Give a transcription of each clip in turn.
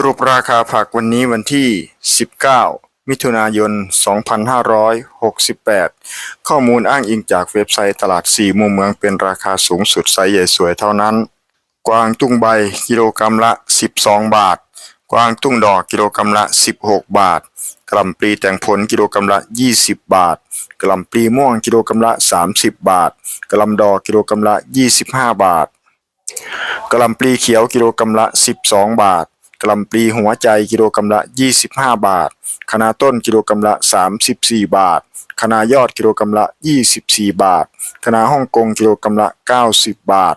สรุปราคาผักวันนี้วันที่ 19 มิถุนายน 2568 ข้อมูลอ้างอิงจากเว็บไซต์ตลาดสี่มุมเมืองเป็นราคาสูงสุดไซส์ใหญ่สวยเท่านั้น กวางตุ้งใบกิโลกรัมละ 12 บาท กวางตุ้งดอกกิโลกรัมละ 16 บาท กล่ำปลีแตงผลกิโลกรัมละ 20 บาท กล่ำปลีม่วงกิโลกรัมละ 30 บาท กล่ำดอกกิโลกรัมละ 25 บาทกะหล่ำปลีเขียวกิโลกรัมละ 12 บาท กล่ำปลีหัวใจกิโลกรัมละ 25 บาทคณะต้นกิโลกรัมละ 34 บาทคณะยอดกิโลกรัมละ 24 บาทคณะฮ่องกงกิโลกรัมละ 90 บาท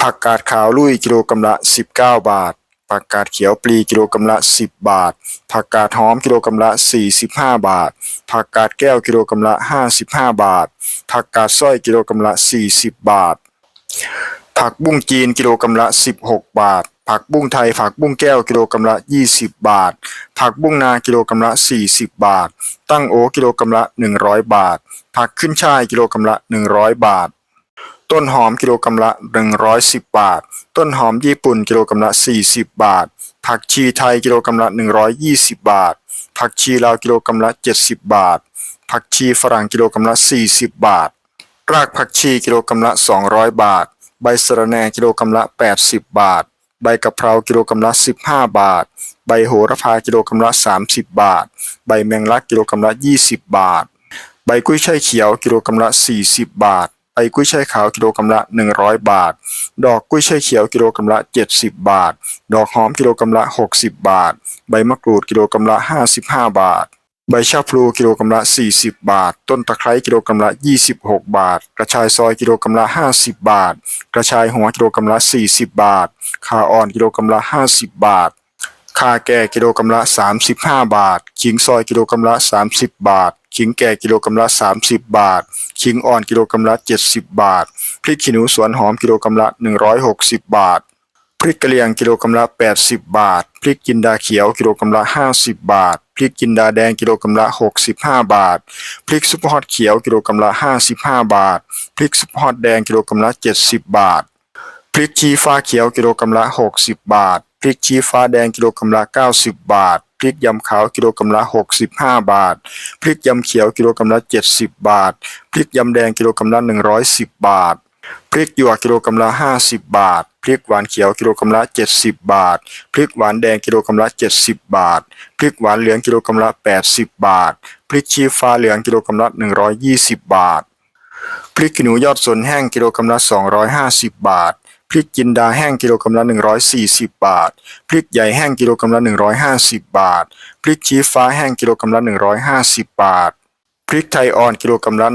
ผักกาดขาวลุยกิโลกรัมละ 19 บาทผักกาดเขียวปลีกิโลกรัมละ 10 บาท ผักกาดหอมกิโลกรัมละ 45 บาท ผักกาดแก้วกิโลกรัมละ 55 บาท ผักกาดสร้อยกิโลกรัมละ 40 บาท ผักบุ้งจีนกิโลกรัมละ 16 บาท ผักบุ้งไทย ผักบุ้งแก้วกิโลกรัมละ 20 บาท ผักบุ้งนากิโลกรัมละ 40 บาท ตั้งโอกิโลกรัมละ 100 บาท ผักขึ้นช่ายกิโลกรัมละ 100 บาท ต้นหอมกิโลกรัมละ 110 บาท ต้นหอมญี่ปุ่นกิโลกรัมละ 40 บาท ผักชีไทยกิโลกรัมละ 120 บาท ผักชีลาวกิโลกรัมละ 70 บาท ผักชีฝรั่งกิโลกรัมละ 40 บาท รากผักชีกิโลกรัมละ 200 บาท ใบสะระแหน่กิโลกรัมละ 80 บาท ใบกะเพรากิโลกรัมละ 15 บาท ใบโหระพากิโลกรัมละ 30 บาท ใบแมงลักกิโลกรัมละ 20 บาท ใบกุ้ยช่ายเขียวกิโลกรัมละ 40 บาทใบกุ้ยช่ายขาวกิโลกรัมละ 100 บาท ดอกกุ้ยช่ายเขียวกิโลกรัมละ 70 บาท ดอกหอมกิโลกรัมละ 60 บาท ใบมะกรูดกิโลกรัมละ 55 บาท ใบชะพลูกิโลกรัมละ 40 บาท ต้นตะไคร้กิโลกรัมละ 26 บาท กระชายซอยกิโลกรัมละ 50 บาท กระชายหัวกิโลกรัมละ 40 บาทข่าอ่อนกิโลกรัมละ 50 บาทข่าแก่กิโลกรัมละ 35 บาท ขิงซอยกิโลกรัมละ 30 บาท ขิงแก่กิโลกรัมละ 30 บาท ขิงอ่อนกิโลกรัมละ 70 บาท พริกขี้หนูสวนหอมกิโลกรัมละ 160 บาท ริกกะเหรี่ยงกิโลกรัมละ 80 บาท พริกจินดาเขียวกิโลกรัมละ 50 บาท พริกจินดาแดงกิโลกรัมละ 65 บาท พริกซุปฮอตเขียวกิโลกรัมละ 55 บาท พริกซุปฮอตแดงกิโลกรัมละ 70 บาท พริกชี้ฟ้าเขียวกิโลกรัมละ 60 บาท พริกชี้ฟ้าแดงกิโลกรัมละ 90 บาทพริกยำขาวกิโลกรัมละ 65 บาท พริกยำเขียวกิโลกรัมละ 70 บาท พริกยำแดงกิโลกรัมละ 110 บาท พริกหยวกกิโลกรัมละ 50 บาท พริกหวานเขียวกิโลกรัมละ 70 บาท พริกหวานแดงกิโลกรัมละ 70 บาท พริกหวานเหลืองกิโลกรัมละ 80 บาท พริกชี้ฟ้าเหลืองกิโลกรัมละ 120 บาท พริกขี้หนูยอดสนแห้งกิโลกรัมละ 250 บาท พริกจินดาแห้งกิโลกรัมละ 140 บาท พริกใหญ่แห้งกิโลกรัมละ 150 บาท พริกชี้ฟ้าแห้งกิโลกรัมละ 150 บาท พริกไทยอ่อนกิโลกรัมละ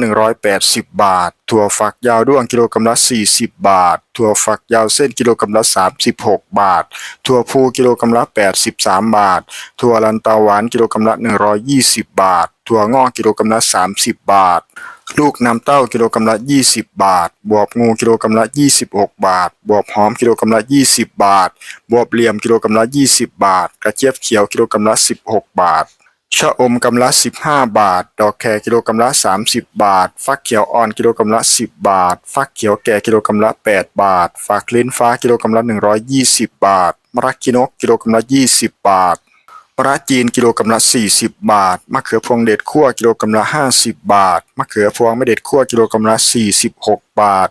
180 บาท ถั่วฝักยาวด้วงกิโลกรัมละ 40 บาท ถั่วฝักยาวเส้นกิโลกรัมละ 36 บาท ถั่วพูกิโลกรัมละ 83 บาท ถั่วลันเตาหวานกิโลกรัมละ 120 บาท ถั่วงอกกิโลกรัมละ 30 บาท ลูกน้ำเต้ากิโลกรัมละ 20 บาท บวบงูกิโลกรัมละ 26 บาท บวบหอมกิโลกรัมละ 20 บาท บวบเหลี่ยมกิโลกรัมละ 20 บาท กระเจี๊ยบเขียวกิโลกรัมละ 16 บาท ชะอมกำละ 15 บาท ดอกแครกิโลกรัมละ 30 บาท ฟักเขียวอ่อนกิโลกรัมละ 10 บาท ฟักเขียวแก่กิโลกรัมละ 8 บาท ฟักลิ้นฟ้ากิโลกรัมละ 120 บาท มะระกินกกิโลกรัมละ 20 บาท มะระจีนกิโลกรัมละ 40 บาท มะเขือพวงเด็ดคั่วกิโลกรัมละ 50 บาท มะเขือพวงไม่เด็ดคั่วกิโลกรัมละ 46 บาท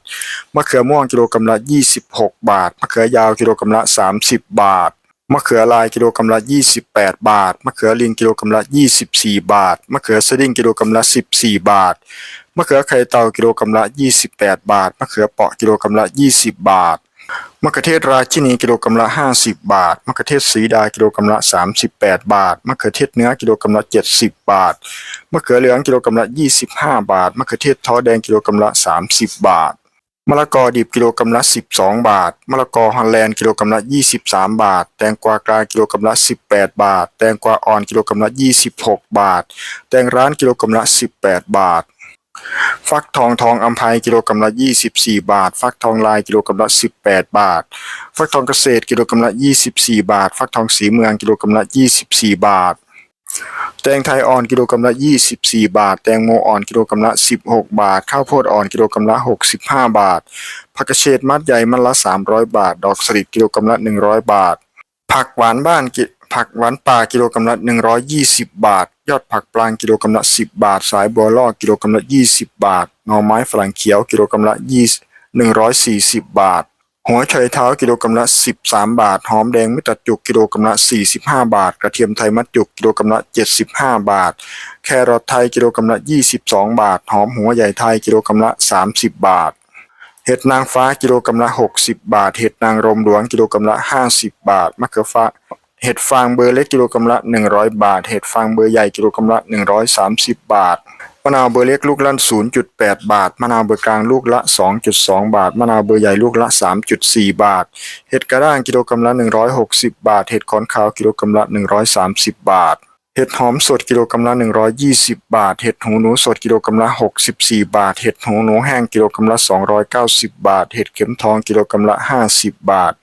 มะเขือม่วงกิโลกรัมละ 26 บาท มะเขือยาวกิโลกรัมละ 30 บาท มะเขือลายกิโลกรัมละ 28 บาท มะเขือลิงกิโลกรัมละ 24 บาท มะเขือสดิ้งกิโลกรัมละ 14 บาท มะเขือไข่เต่ากิโลกรัมละ 28 บาท มะเขือเปาะกิโลกรัมละ 20 บาท มะเขือเทศราชินีกิโลกรัมละ 50 บาท มะเขือเทศสีดากิโลกรัมละ 38 บาท มะเขือเทศเนื้อกิโลกรัมละ 70 บาท มะเขือเหลืองกิโลกรัมละ 25 บาท มะเขือเทศท้อแดงกิโลกรัมละ 30 บาท มะละกอดิบกิโลกรัมละ12บาท มะละกอฮอลแลนด์กิโลกรัมละ23บาท แตงกวากลางกิโลกรัมละ18บาท แตงกวาอ่อนกิโลกรัมละ26บาท แตงร้านกิโลกรัมละ18บาท ฟักทองทองอัมภัยกิโลกรัมละ24บาท ฟักทองลายกิโลกรัมละ18บาท ฟักทองเกษตรกิโลกรัมละ24บาท ฟักทองสีเมืองกิโลกรัมละ24บาท แตงไทยอ่อนกิโลกรัมละ 24 บาท แตงโมอ่อนกิโลกรัมละ 16 บาท ข้าวโพดอ่อนกิโลกรัมละ 65 บาท ผักกระเฉดมัดใหญ่มัดละ 300 บาท ดอกสลิดกิโลกรัมละ 100 บาท ผักหวานบ้านกิผักหวานป่ากิโลกรัมละ 120 บาท ยอดผักปลางกิโลกรัมละ 10 บาท สายบัวล่อกิโลกรัมละ 20 บาทหน่อไม้ฝรั่งเขียวกิโลกรัมละ 20 140 บาท หัวไชเท้ากิโลกรัมละ 13 บาท หอมแดงไม่ตัดจุกกิโลกรัมละ 45 บาท กระเทียมไทยมัดจุกกิโลกรัมละ 75 บาท แครอทไทยกิโลกรัมละ 22 บาท หอมหัวใหญ่ไทยกิโลกรัมละ 30 บาท เห็ดนางฟ้ากิโลกรัมละ 60 บาท เห็ดนางรมหลวงกิโลกรัมละ 50 บาท มะเขือฟ้าเห็ดฟางเบอร์เล็กกิโลกรัมละ 100 บาท เห็ดฟางเบอร์ใหญ่กิโลกรัมละ 130 บาท มะนาวเบอร์เล็กลูกละ 0.8 บาท มะนาวเบอร์กลางลูกละ 2.2 บาท มะนาวเบอร์ใหญ่ลูกละ 3.4 บาท เห็ดกระด้างกิโลกรัมละ 160 บาท เห็ดขอนขาวกิโลกรัมละ 130 บาท เห็ดหอมสดกิโลกรัมละ 120 บาท เห็ดหูหนูสดกิโลกรัมละ 64 บาท เห็ดหูหนูแห้งกิโลกรัมละ 290 บาท เห็ดเข็มทองกิโลกรัมละ 50 บาท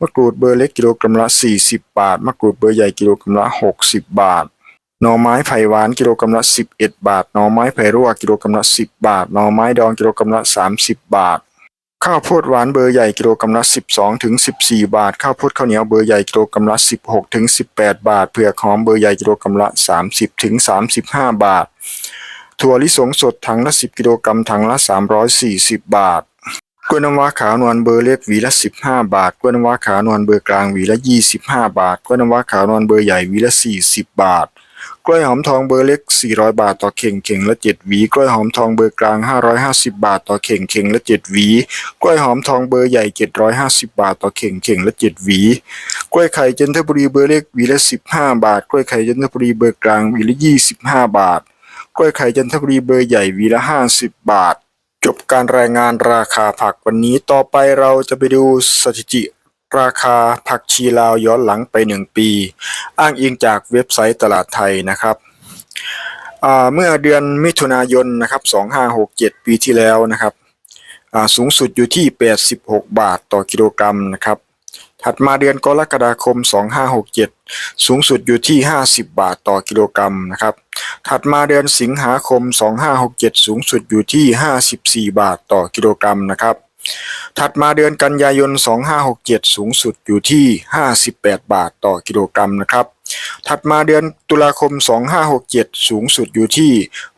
มะกรูดเบอร์เล็กกิโลกรัมละ 40 บาท มะกรูดเบอร์ใหญ่กิโลกรัมละ 60 บาท หน่อไม้ไผ่หวานกิโลกรัมละ11 บาท หน่อไม้ไผ่รั่วกิโลกรัมละ10 บาท หน่อไม้ดองกิโลกรัมละ30 บาท ข้าวโพดหวานเบอร์ใหญ่กิโลกรัมละ12ถึง14 บาท ข้าวโพดข้าวเหนียวเบอร์ใหญ่กิโลกรัมละ16ถึง18 บาท เผือกหอมเบอร์ใหญ่กิโลกรัมละ30ถึง35 บาท ถั่วลิสงสดถังละ 10 กิโลกรัมถังละ 340 บาทกล้วยน้ำว้าขาวนวลเบอร์เล็กหวีละ 15 บาท กล้วยน้ำว้าขาวนวลเบอร์กลางหวีละ 25 บาท กล้วยน้ำว้าขาวนวลเบอร์ใหญ่หวีละ 40 บาท กล้วยหอมทองเบอร์เล็ก 400 บาทต่อเข่งเข่งละ 7 หวี กล้วยหอมทองเบอร์กลาง 550 บาทต่อเข่งเข่งละ 7 หวี กล้วยหอมทองเบอร์ใหญ่ 750 บาทต่อเข่งเข่งละ 7 หวี กล้วยไข่จันทบุรีเบอร์เล็กหวีละ 15 บาท กล้วยไข่จันทบุรีเบอร์กลางหวีละ 25 บาท กล้วยไข่จันทบุรีเบอร์ใหญ่หวีละ 50 บาท จบการรายงานราคาผักวันนี้ต่อไปเราจะไปดูสถิติ ราคาผักชีลาวย้อนหลังไป 1 ปี อ้างอิงจากเว็บไซต์ตลาดไทยนะครับเมื่อเดือนมิถุนายนนะครับ2567 ปีที่แล้วนะครับสูงสุดอยู่ที่ 86 บาทต่อกิโลกรัมนะครับ ถัดมาเดือนกรกฎาคม 2567 สูงสุดอยู่ที่ 50 บาทต่อกิโลกรัมนะครับ ถัดมาเดือนสิงหาคม 2567 สูงสุดอยู่ที่ 54 บาทต่อกิโลกรัมนะครับ ถัดมาเดือนกันยายน 2567 สูงสุดอยู่ที่ 58 บาทต่อกิโลกรัมนะครับ ถัดมาเดือนตุลาคม 2567 สูงสุดอยู่ที่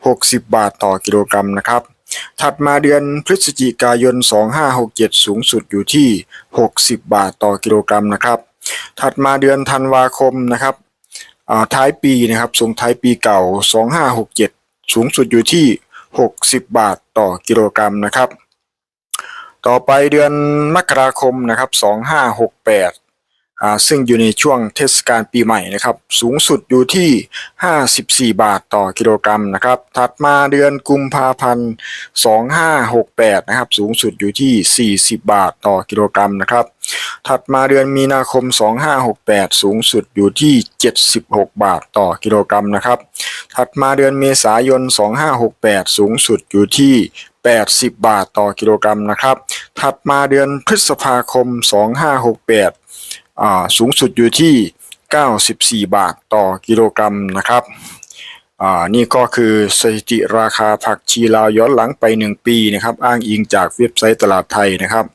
60 บาทต่อกิโลกรัมนะครับ ถัดมาเดือนพฤศจิกายน 2567 สูงสุดอยู่ที่ 60 บาทต่อกิโลกรัมนะครับ ถัดมาเดือนธันวาคมนะครับท้ายปีนะครับส่งท้ายปีเก่า 2567 สูงสุดอยู่ที่ 60 บาทต่อกิโลกรัมนะครับ ต่อไปเดือนมกราคมนะครับ2568อ่า ซึ่งอยู่ในช่วงเทศกาลปีใหม่นะครับ สูงสุดอยู่ที่ 54 บาทต่อกิโลกรัมนะครับ ถัดมาเดือนกุมภาพันธ์ 2568 นะครับ สูงสุดอยู่ที่ 40 บาทต่อกิโลกรัมนะครับ ถัดมาเดือนมีนาคม 2568 สูงสุดอยู่ที่ 76 บาทต่อกิโลกรัมนะครับ ถัดมาเดือนเมษายน 2568 สูงสุดอยู่ที่80 บาทต่อกิโลกรัมนะครับ ถัดมาเดือนพฤษภาคม 2568 สูงสุดอยู่ที่ 94 บาทต่อกิโลกรัมนะครับอ่านี่ก็คือสถิติราคาผักชีลาวย้อนหลังไป 1 ปีนะครับ อ้างอิงจากเว็บไซต์ตลาดไทยนะครับ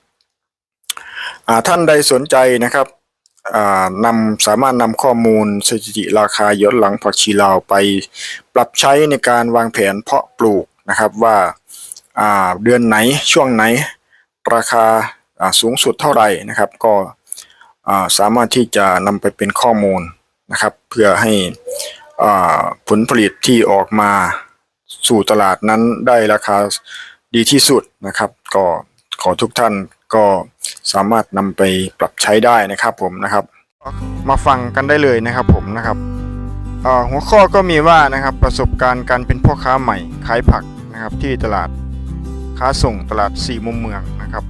อ่าท่านใดสนใจนะครับอ่านำสามารถนำข้อมูลสถิติราคาย้อนหลังผักชีลาวไปปรับใช้ในการวางแผนเพาะปลูกนะครับว่าอ่าเดือนไหนช่วงไหนราคาอ่าสูงสุดเท่าไหร่นะครับ ก็ สามารถที่จะนำไปเป็นข้อมูลนะครับ เพื่อให้ผลผลิตที่ออกมาสู่ตลาดนั้นได้ราคาดีที่สุดนะครับ ก็ขอทุกท่านก็สามารถนำไปปรับใช้ได้นะครับผมนะครับ มาฟังกันได้เลยนะครับผมนะครับหัวข้อก็มีว่านะครับประสบการณ์การเป็นพ่อค้าใหม่ขายผักนะครับที่ตลาดค้าส่งตลาดสี่มุมเมืองนะครับ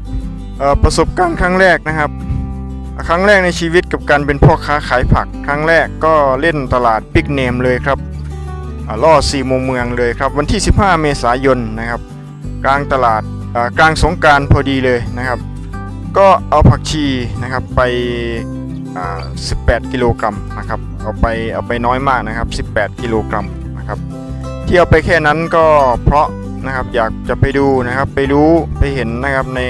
ประสบการณ์ครั้งแรกนะครับ ครั้งแรกในชีวิตกับการเป็นพ่อค้าขายผัก ครั้งแรกก็เล่นตลาดบิ๊กเนมเลยครับล่อสี่มุมเมืองเลยครับ วันที่ 15 เมษายนนะครับ กลางตลาดกลางสงการพอดีเลยนะครับ ก็เอาผักชีนะครับไป 18 กิโลกรัมนะครับเอาไปเอาไปน้อยมากนะครับ 18 กิโลกรัมนะครับที่เอาไปแค่นั้นก็เพราะนะครับอยากจะไปดูนะครับไปรู้ไปเห็นนะครับใน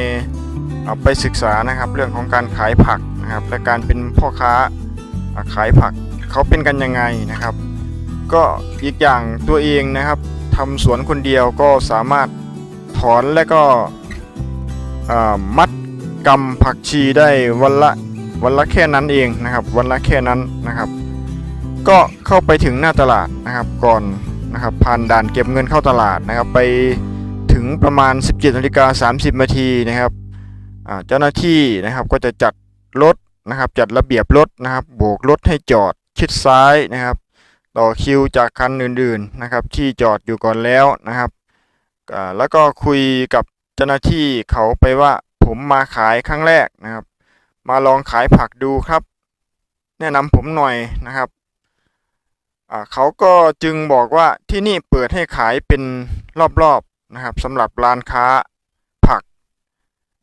เอาไปศึกษานะครับเรื่องของการขายผัก นะครับ และการเป็นพ่อค้าขายผักเขาเป็นกันยังไงนะครับ ก็อีกอย่างตัวเองนะครับทำสวนคนเดียวก็สามารถถอนและก็มัดกำผักชีได้วันละวันละแค่นั้นเองนะครับ วันละแค่นั้นนะครับ ก็เข้าไปถึงหน้าตลาดนะครับก่อนนะครับผ่านด่านเก็บเงินเข้าตลาดนะครับ ไปถึงประมาณ 17นาฬิกา30นาทีนะครับเจ้าหน้าที่นะครับก็จะจัด รถนะครับ จัดระเบียบรถนะครับ โบกรถให้จอดชิดซ้ายนะครับ ต่อคิวจากคันอื่นๆนะครับ ที่จอดอยู่ก่อนแล้วนะครับแล้วก็คุยกับเจ้าหน้าที่เขาไปว่าผมมาขายครั้งแรกนะครับ มาลองขายผักดูครับ แนะนำผมหน่อยนะครับเขาก็จึงบอกว่าที่นี่เปิดให้ขายเป็นรอบๆนะครับสำหรับร้านค้า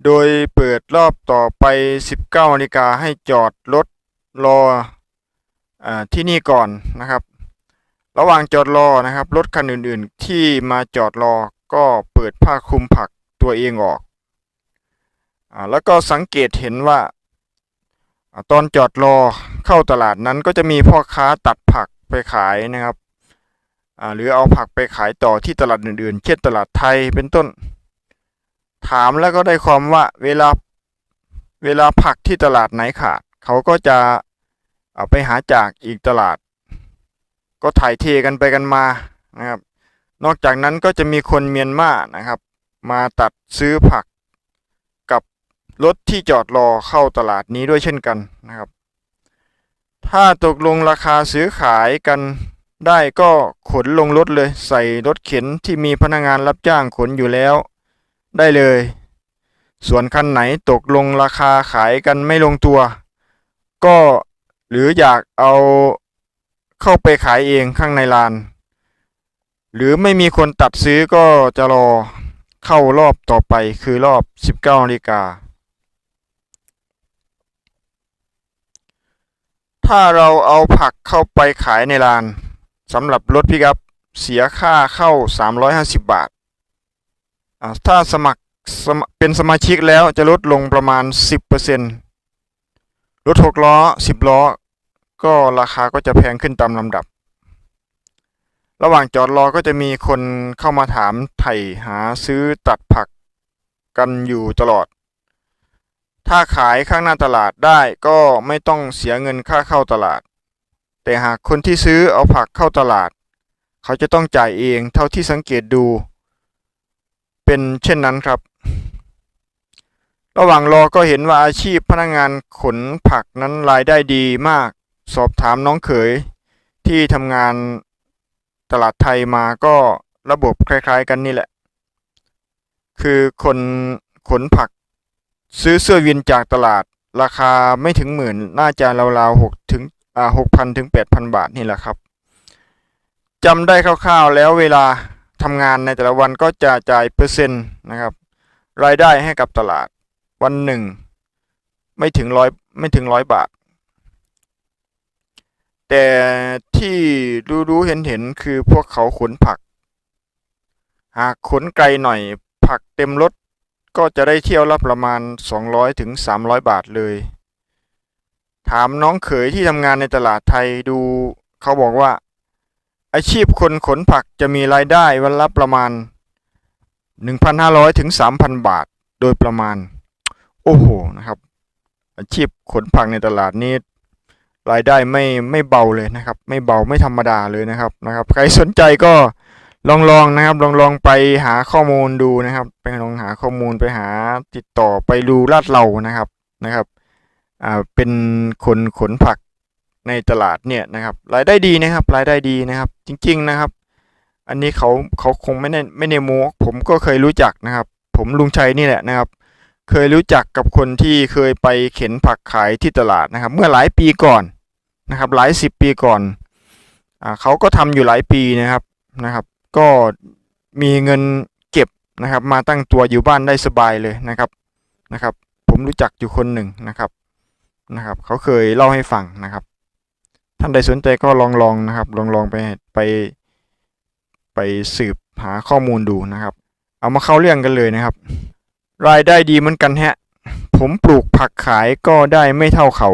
โดยเปิดรอบต่อไป 19นาฬิกาให้จอดรถรออที่นี่ก่อนนะครับ ระหว่างจอดรอนะครับรถคันอื่นๆ ที่มาจอดรอก็เปิดผ้าคลุมผักตัวเองออกอแล้วก็สังเกตเห็นว่าตอนจอดรอเข้าตลาดนั้นก็จะมีพ่อค้าตัดผักไปขายนะครับหรือเอาผักไปขายต่อที่ตลาดอื่นๆ เช่นตลาดไทยเป็นต้น ถามแล้วก็ได้ความว่าเวลาเวลาผักที่ตลาดไหนขาด เขาก็จะเอาไปหาจากอีกตลาด ก็ถ่ายเทกันไปกันมานะครับ นอกจากนั้นก็จะมีคนเมียนมานะครับ มาตัดซื้อผักกับรถที่จอดรอเข้าตลาดนี้ด้วยเช่นกันนะครับ ถ้าตกลงราคาซื้อขายกันได้ก็ขนลงรถเลย ใส่รถเข็นที่มีพนักงานรับจ้างขนอยู่แล้ว ได้เลย ส่วนคันไหนตกลงราคาขายกันไม่ลงตัว ก็หรืออยากเอาเข้าไปขายเองข้างในลาน หรือไม่มีคนตัดซื้อก็จะรอเข้ารอบต่อไปคือรอบ 19นาฬิกาถ้าเราเอาผักเข้าไปขายในร้านสำหรับรถพิกับเสียค่าเข้า 350 บาทอ่า ถ้าสมัครเป็นสมาชิกแล้วจะลดลงประมาณ 10%รถ6ล้อ 10 ล้อ ก็ราคาก็จะแพงขึ้นตามลำดับ ระหว่างจอดรอก็จะมีคนเข้ามาถามไถ่หาซื้อตัดผักกันอยู่ตลอด ถ้าขายข้างหน้าตลาดได้ก็ไม่ต้องเสียเงินค่าเข้าตลาด แต่หากคนที่ซื้อเอาผักเข้าตลาด เขาจะต้องจ่ายเองเท่าที่สังเกตดู เป็นเช่นนั้นครับ ระหว่างรอก็เห็นว่าอาชีพพนักงานขนผักนั้นรายได้ดีมาก สอบถามน้องเขยที่ทำงานตลาดไทยมาก็ระบบคล้ายๆกันนี่แหละ คือคนขนผักซื้อเสื้อวินจากตลาดราคาไม่ถึงหมื่น น่าจะราวๆหกถึงอ่าหกพันถึงแปดพันบาทนี่แหละครับจำได้คร่าวๆแล้วเวลา ทำงานในแต่ละวันก็จะจ่ายเปอร์เซ็นต์นะครับ รายได้ให้กับตลาดวันหนึ่ง ไม่ถึงร้อยไม่ถึงร้อยบาท แต่ที่รู้รู้เห็นเห็นคือพวกเขาขนผัก หากขนไกลหน่อยผักเต็มรถก็จะได้เที่ยวละประมาณ 200ถึง300 บาทเลย ถามน้องเขยที่ทำงานในตลาดไทยดู เขาบอกว่า อาชีพคนขนผักจะมีรายได้วันละประมาณ 1,500ถึง3,000 บาทโดยประมาณ โอ้โหนะครับ อาชีพขนผักในตลาดนี้ รายได้ไม่ไม่เบาเลยนะครับ ไม่เบาไม่ธรรมดาเลยนะครับนะครับ ใครสนใจก็ลองลองนะครับลองลองไปหาข้อมูลดูนะครับ ไปลองหาข้อมูลไปหาติดต่อไปดูลาดเรานะครับนะครับอ่าเป็นคนขนผัก ในตลาดเนี่ยนะครับรายได้ดีนะครับรายได้ดีนะครับ จริง ๆนะครับ อันนี้เขาเขาคงไม่ได้ไม่ได้โม้ผมก็เคยรู้จักนะครับ ผมลุงชัยนี่แหละนะครับ เคยรู้จักกับคนที่เคยไปเข็นผักขายที่ตลาดนะครับ เมื่อหลายปีก่อนนะครับ หลายสิบปีก่อนอ่าเขาก็ทำอยู่หลายปีนะครับนะครับ ก็มีเงินเก็บนะครับ มาตั้งตัวอยู่บ้านได้สบายเลยนะครับนะครับ ผมรู้จักอยู่คนหนึ่งนะครับนะครับ เขาเคยเล่าให้ฟังนะครับ ท่านใดสนใจก็ลองลองนะครับ ลองลองไปไป ไปสืบหาข้อมูลดูนะครับ เอามาเข้าเรื่องกันเลยนะครับ รายได้ดีเหมือนกันฮะ ผมปลูกผักขายก็ได้ไม่เท่าเขา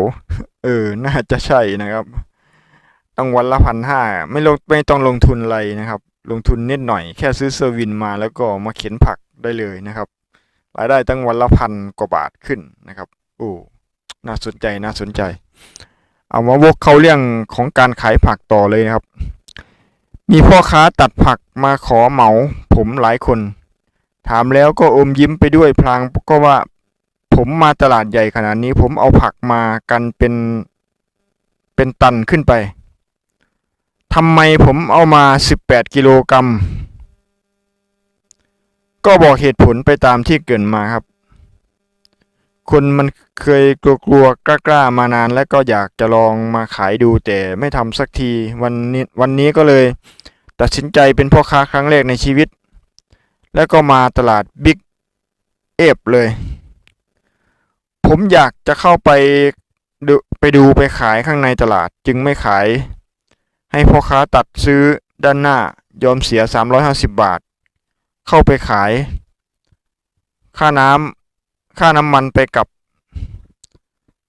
เออ น่าจะใช่นะครับต้องวันละพันห้าไม่ลงไม่ต้องลงทุนอะไรนะครับ ลงทุนนิดหน่อยแค่ซื้อเซอร์วินมาแล้วก็มาเข็นผักได้เลยนะครับ รายได้ตั้งวันละพันกว่าบาทขึ้นนะครับโอ้น่าสนใจน่าสนใจ เอามาวกเข้าเรื่องของการขายผักต่อเลยนะครับ มีพ่อค้าตัดผักมาขอเหมาผมหลายคน ถามแล้วก็อมยิ้มไปด้วยพลางก็ว่าผมมาตลาดใหญ่ขนาดนี้ผมเอาผักมากันเป็นเป็นตันขึ้นไปทำไมผมเอามา 18 กิโลกรัมก็บอกเหตุผลไปตามที่เกินมาครับ คนมันเคยกลัวๆกล้าๆมานาน แล้วก็อยากจะลองมาขายดูแต่ไม่ทำสักทีวันนี้วันนี้ก็เลย ตัดสินใจเป็นพ่อค้าครั้งแรกในชีวิต แล้วก็มาตลาดบิ๊กเอฟเลย ผมอยากจะเข้าไปดูไปดูไปขายข้างในตลาดจึงไม่ขาย ให้พ่อค้าตัดซื้อด้านหน้ายอมเสีย 350 บาท เข้าไปขาย ค่าน้ำ ค่าน้ำมันไปกับ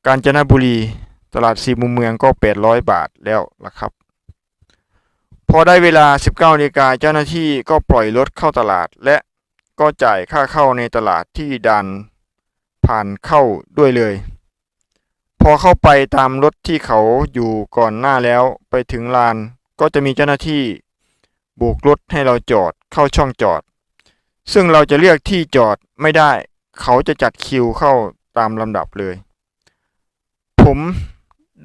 กาญจนบุรีตลาดสี่มุมเมืองก็ 800 บาทแล้วล่ะครับ พอได้เวลา 19นาฬิกาเจ้าหน้าที่ก็ปล่อยรถเข้าตลาด และก็จ่ายค่าเข้าในตลาดที่ด่านผ่านเข้าด้วยเลย พอเข้าไปตามรถที่เขาอยู่ก่อนหน้าแล้วไปถึงลานก็จะมีเจ้าหน้าที่โบกรถให้เราจอดเข้าช่องจอด ซึ่งเราจะเลือกที่จอดไม่ได้ เขาจะจัดคิวเข้าตามลำดับเลย ผม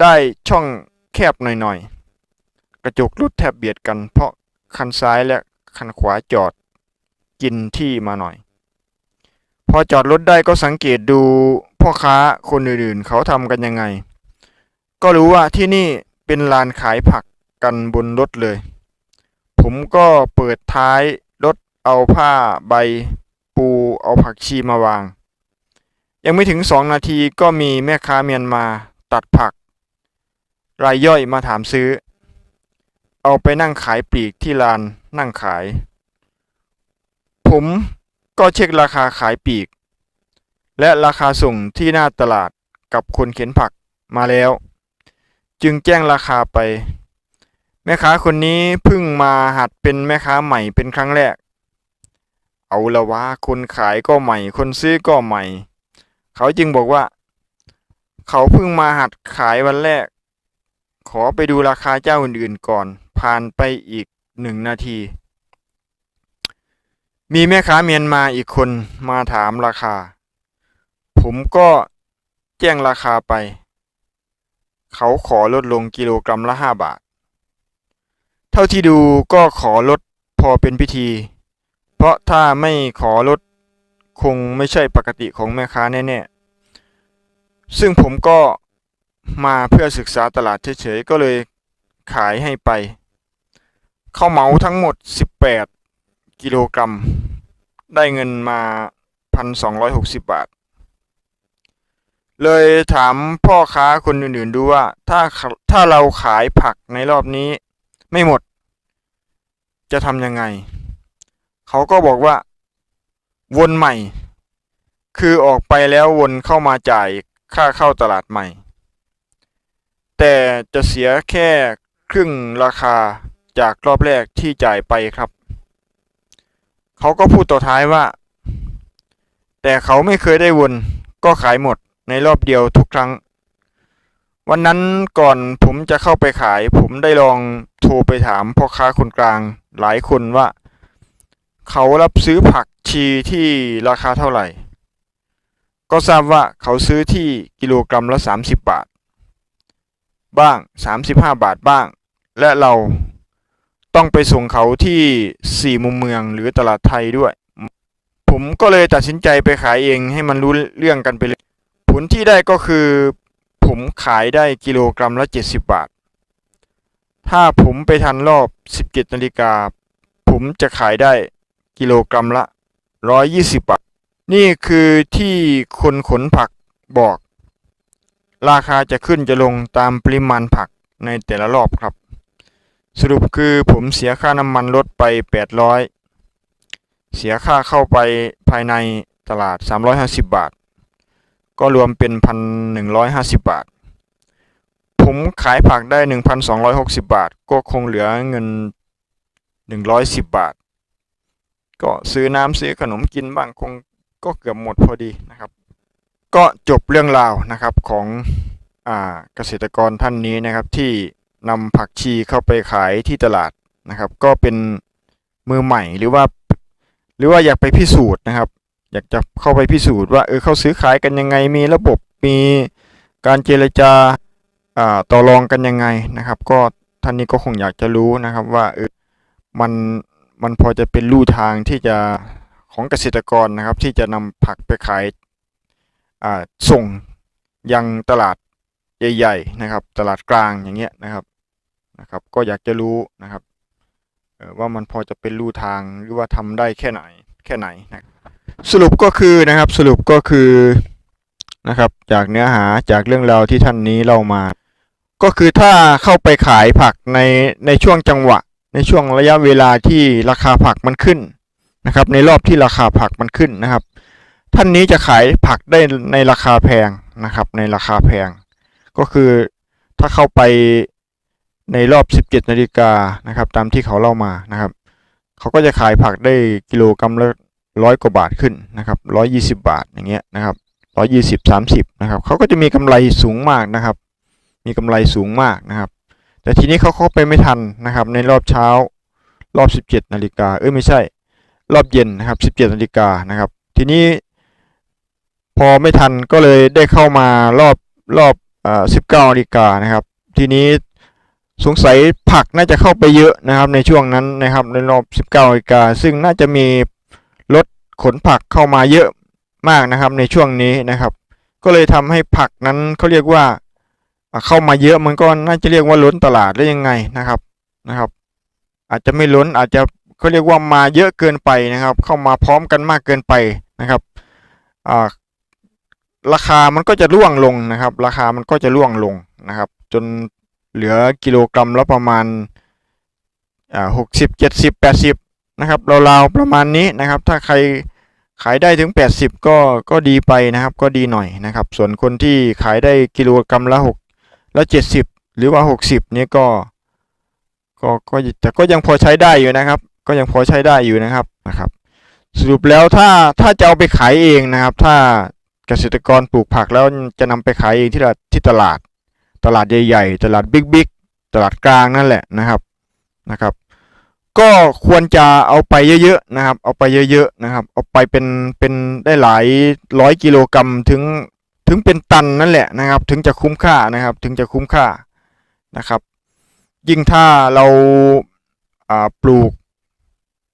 ได้ช่องแคบหน่อยๆ กระจกรถแทบเบียดกัน เพราะคันซ้ายและคันขวาจอดกินที่มาหน่อย พอจอดรถได้ก็สังเกตดูพ่อค้าคนอื่นๆ เขาทำกันยังไง ก็รู้ว่าที่นี่เป็นลานขายผักกันบนรถเลย ผมก็เปิดท้ายรถเอาผ้าใบ ปูเอาผักชีมาวาง ยังไม่ถึงสองนาทีก็มีแม่ค้าเมียนมาตัดผัก รายย่อยมาถามซื้อ เอาไปนั่งขายปลีกที่ลานนั่งขาย ผมก็เช็คราคาขายปลีก และราคาส่งที่หน้าตลาดกับคนเข็นผักมาแล้ว จึงแจ้งราคาไป แม่ค้าคนนี้เพิ่งมาหัดเป็นแม่ค้าใหม่เป็นครั้งแรก เอาละวะคนขายก็ใหม่ คนซื้อก็ใหม่ เขาจึงบอกว่า เขาเพิ่งมาหัดขายวันแรก ขอไปดูราคาเจ้าอื่นๆก่อน ผ่านไปอีกหนึ่งนาที มีแม่ค้าเมียนมาอีกคนมาถามราคา ผมก็แจ้งราคาไป เขาขอลดลงกิโลกรัมละห้าบาท เท่าที่ดูก็ขอลดพอเป็นพิธี เพราะถ้าไม่ขอลดคงไม่ใช่ปกติของแม่ค้าแน่ๆ ซึ่งผมก็มาเพื่อศึกษาตลาดเฉยๆ ก็เลยขายให้ไป เข้าเหมาทั้งหมด 18 กิโลกรัม ได้เงินมา 1,260 บาท เลยถามพ่อค้าคนอื่นๆดูว่าถ้าถ้าเราขายผักในรอบนี้ไม่หมด จะทำยังไง เขาก็บอกว่า วนใหม่ คือออกไปแล้ววนเข้ามาจ่ายค่าเข้าตลาดใหม่ แต่จะเสียแค่ครึ่งราคาจากรอบแรกที่จ่ายไปครับ เขาก็พูดต่อท้ายว่า แต่เขาไม่เคยได้วนก็ขายหมดในรอบเดียวทุกครั้ง วันนั้นก่อนผมจะเข้าไปขาย ผมได้ลองโทรไปถามพ่อค้าคนกลางหลายคนว่า เขารับซื้อผักชีที่ราคาเท่าไหร่ ก็ทราบว่าเขาซื้อที่กิโลกรัมละ 30 บาท บ้าง 35 บาทบ้าง และเราต้องไปส่งเขาที่สี่มุมเมืองหรือตลาดไทยด้วย ผมก็เลยตัดสินใจไปขายเองให้มันรู้เรื่องกันไปเลย ผลที่ได้ก็คือ ผมขายได้กิโลกรัมละ 70 บาท ถ้าผมไปทันรอบ 17นาฬิกาผมจะขายได้ กิโลกรัมละ 120 บาท นี่คือที่คนขนผักบอก ราคาจะขึ้นจะลงตามปริมาณผักในแต่ละรอบครับ สรุปคือผมเสียค่าน้ำมันรถไป 800 เสียค่าเข้าไปภายในตลาด 350 บาท ก็รวมเป็น 1,150 บาท ผมขายผักได้ 1,260 บาท ก็คงเหลือเงิน 110 บาท ก็ซื้อน้ำซื้อขนมกินบ้างคงก็เกือบหมดพอดีนะครับ ก็จบเรื่องราวนะครับของอเกษตรกรท่านนี้นะครับที่นำผักชีเข้าไปขายที่ตลาดนะครับ ก็เป็นมือใหม่หรือว่า หรือว่าอยากไปพิสูจน์นะครับ อยากจะเข้าไปพิสูจน์ว่าเออเขาซื้อขายกันยังไงมีระบบมีการเจรจาอ่าต่อรองกันยังไงนะครับ ก็ท่านนี้ก็คงอยากจะรู้นะครับว่าเออมัน มันพอจะเป็นลู่ทางที่จะของเกษตรกรนะครับ ที่จะนำผักไปขายส่งยังตลาดใหญ่ๆนะครับ ตลาดกลางอย่างเงี้ยนะครับนะครับ ก็อยากจะรู้นะครับว่ามันพอจะเป็นลู่ทางหรือว่าทำได้แค่ไหนแค่ไหนนะสรุปก็คือนะครับสรุปก็คือนะครับจากเนื้อหาจากเรื่องราวที่ท่านนี้เล่ามา ก็คือถ้าเข้าไปขายผักในในช่วงจังหวะ ในช่วงระยะเวลาที่ราคาผักมันขึ้นนะครับ ในรอบที่ราคาผักมันขึ้นนะครับ ท่านนี้จะขายผักได้ในราคาแพงนะครับ ในราคาแพง ก็คือถ้าเข้าไปในรอบ 17นาฬิกานะครับ ตามที่เขาเล่ามานะครับ เขาก็จะขายผักได้กิโลกรัมละร้อยกว่าบาทขึ้นนะครับร้อยยี่สิบาทอย่างเงี้ยนะครับร้อยยี่สิบสามสิบนะครับเขาก็จะมีกำไรสูงมากนะครับ มีกำไรสูงมากนะครับ แต่ทีนี้เขาเข้าไปไม่ทันนะครับ ในรอบเช้ารอบสิบเจ็ดนาฬิกาเอ้ยไม่ใช่ รอบเย็นนะครับสิบเจ็ดนาฬิกานะครับ ทีนี้ พอไม่ทันก็เลยได้เข้ามารอบรอบอ่าสิบเก้านาฬิกานะครับ ทีนี้สงสัยผักน่าจะเข้าไปเยอะนะครับ ในช่วงนั้นนะครับ ในรอบสิบเก้านาฬิกาซึ่งน่าจะมีรถขนผักเข้ามาเยอะมากนะครับ ในช่วงนี้นะครับ ก็เลยทำให้ผักนั้นเขาเรียกว่า เข้ามาเยอะมันก็น่าจะเรียกว่าล้นตลาดได้ยังไงนะครับนะครับ อาจจะไม่ล้นอาจจะเขาเรียกว่ามาเยอะเกินไปนะครับ เข้ามาพร้อมกันมากเกินไปนะครับราคามันก็จะร่วงลงนะครับ ราคามันก็จะร่วงลงนะครับ จนเหลือกิโลกรัมละประมาณหกสิบเจ็ดสิบแปดสิบนะครับราวๆประมาณนี้นะครับ ถ้าใครขายได้ถึง 80 ก็ก็ดีไปนะครับ ก็ดีหน่อยนะครับ ส่วนคนที่ขายได้กิโลกรัมละ 6ละ70 หรือว่า 60เนี่ยก็ก็ก็แต่ก็ยังพอใช้ได้อยู่นะครับ ก็ยังพอใช้ได้อยู่นะครับนะครับ สรุปแล้วถ้าถ้าจะเอาไปขายเองนะครับ ถ้าเกษตรกรปลูกผักแล้วจะนำไปขายเองที่ตลาดที่ตลาด ตลาดใหญ่ๆ ตลาดบิ๊กๆ ตลาดกลางนั่นแหละนะครับนะครับ ก็ควรจะเอาไปเยอะๆนะครับ เอาไปเยอะๆนะครับ เอาไปเป็นเป็นได้หลายร้อยกิโลกรัมถึง ถึงเป็นตันนั่นแหละนะครับ ถึงจะคุ้มค่านะครับ ถึงจะคุ้มค่านะครับ ยิ่งถ้าเราอ่าปลูก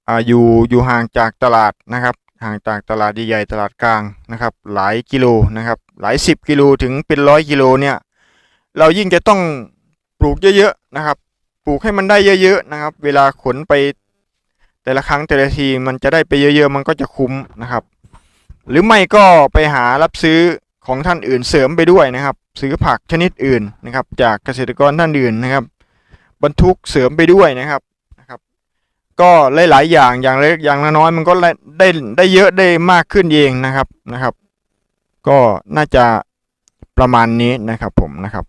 อ่าอยู่อยู่ห่างจากตลาดนะครับ ห่างจากตลาดใหญ่ๆตลาดกลางนะครับ หลายกิโลนะครับ หลายสิบกิโลถึงเป็นร้อยกิโลเนี่ยเรายิ่งจะต้องปลูกเยอะๆนะครับ ปลูกให้มันได้เยอะๆนะครับ เวลาขนไปแต่ละครั้งแต่ละทีมันจะได้ไปเยอะๆ มันก็จะคุ้มนะครับ หรือไม่ก็ไปหารับซื้อ ของท่านอื่นเสริมไปด้วยนะครับ ซื้อผักชนิดอื่นนะครับ จากเกษตรกรท่านอื่นนะครับ บรรทุกเสริมไปด้วยนะครับนะครับ ก็หลายๆอย่างอย่างเล็กอย่างน้อยมันก็ได้ได้เยอะได้มากขึ้นเองนะครับนะครับ ก็น่าจะประมาณนี้นะครับผมนะครับ